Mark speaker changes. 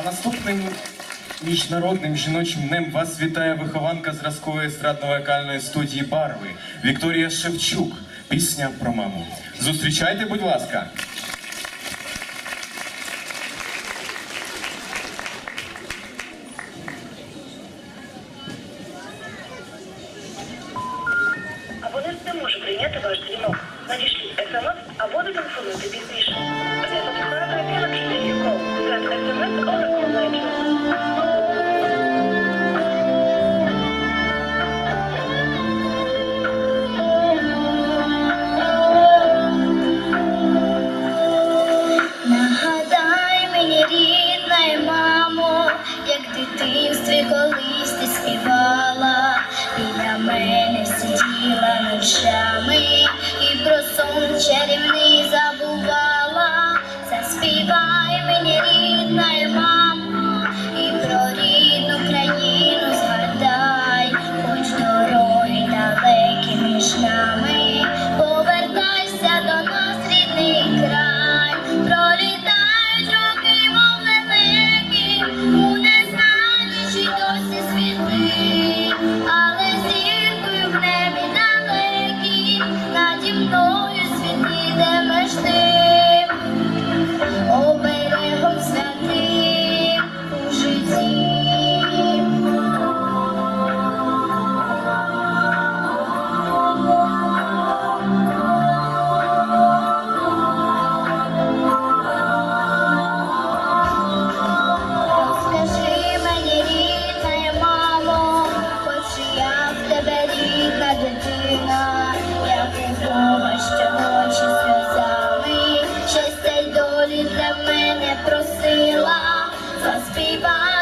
Speaker 1: А наступним міжнародним жіночим днем вас вітає вихованка зразкової естрадно-вокальної студії Барви Вікторія Шевчук. Пісня про маму. Зустрічайте, будь ласка.
Speaker 2: Абонент не може прийняти ваш дзвінок. Надішліть смс або телефонуйте пізніше.
Speaker 3: пісні співала, біля мене сиділа ночами і про сонце. you know. просила, заспівай.